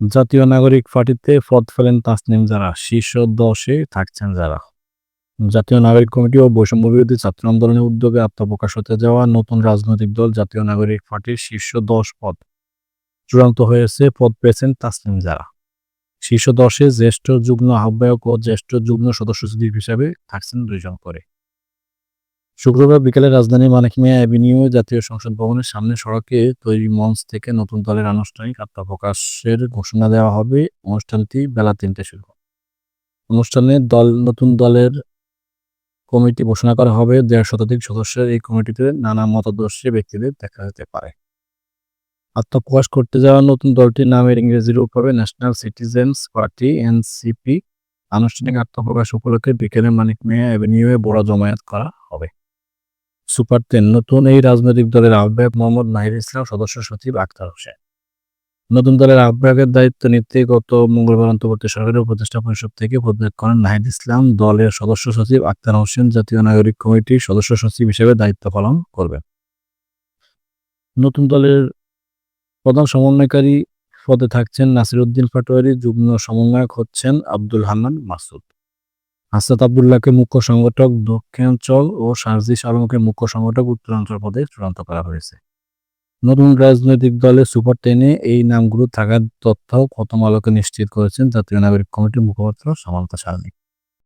জাতীয় নাগরিক পার্টিতে পদ ফেলেন তাসনিম যারা শীর্ষ দশে থাকছেন যারা জাতীয় নাগরিক কমিটি ও বৈষম্য বিরোধী ছাত্র আন্দোলনের উদ্যোগে আত্মপ্রকাশ হতে যাওয়া নতুন রাজনৈতিক দল জাতীয় নাগরিক পার্টির শীর্ষ দশ পদ। চূড়ান্ত হয়েছে পদ পেয়েছেন তাসনিম যারা শীর্ষ দশে জ্যেষ্ঠ যুগ্ম আহ্বায়ক ও জ্যেষ্ঠ যুগ্ম সদস্য সচিব হিসাবে থাকছেন দুইজন করে। শুক্রবার বিকেলে রাজধানীর মানিকমিয়া অ্যাভিনিউ জাতীয় সংসদ ভবনের সামনে সড়কে তৈরি মঞ্চ থেকে নতুন দলের আনুষ্ঠানিক আত্মপ্রকাশের ঘোষণা দেওয়া হবে। অনুষ্ঠানটি বেলা তিনটে শুরু। অনুষ্ঠানে দল, নতুন দলের কমিটি ঘোষণা করা হবে। দেড় শতাধিক সদস্যের এই কমিটিতে নানা মতাদর্শী ব্যক্তিদের দেখা যেতে পারে। আত্মপ্রকাশ করতে যাওয়া নতুন দলটির নামের ইংরেজি রূপ হবে ন্যাশনাল সিটিজেন্স পার্টি এনসিপি আনুষ্ঠানিক আত্মপ্রকাশ উপলক্ষে বিকেলে মানিক মিয়া অ্যাভিনিউয়ে বড় জমায়েত করা হবে। সুপার টেন নতুন এই রাজনৈতিক দলের আহ্বায়ক মোহাম্মদ নাহির ইসলাম সদস্য সচিব আক্তার হোসেন। নতুন দলের আহ্বায়কের দায়িত্ব নিতে গত মঙ্গলবার অন্তর্বর্তী সরকারের উপদেষ্টা পরিষদ থেকে পদত্যাগ করেন নাহিদ ইসলাম দলের সদস্য সচিব আক্তার হোসেন, জাতীয় নাগরিক কমিটির সদস্য সচিব হিসেবে দায়িত্ব পালন করবেন। নতুন দলের প্রধান সমন্বয়কারী পদে থাকছেন নাসিরউদ্দিন পাটোয়ারি, যুগ্ম সমন্বয়ক হচ্ছেন আব্দুল হান্নান মাসুদ। হাসনাত আবদুল্লাহকে মুখ্য সংগঠক দক্ষিণাঞ্চল ও সার্জিস আলমকে মুখ্য সংগঠক উত্তরাঞ্চল পদে চূড়ান্ত করা হয়েছে। নতুন রাজনৈতিক দলের সুপার টেনে এই নামগুলো থাকার তথ্য প্রথম আলোকে নিশ্চিত করেছেন জাতীয় নাগরিক কমিটির মুখপাত্র সামান্তা সারণী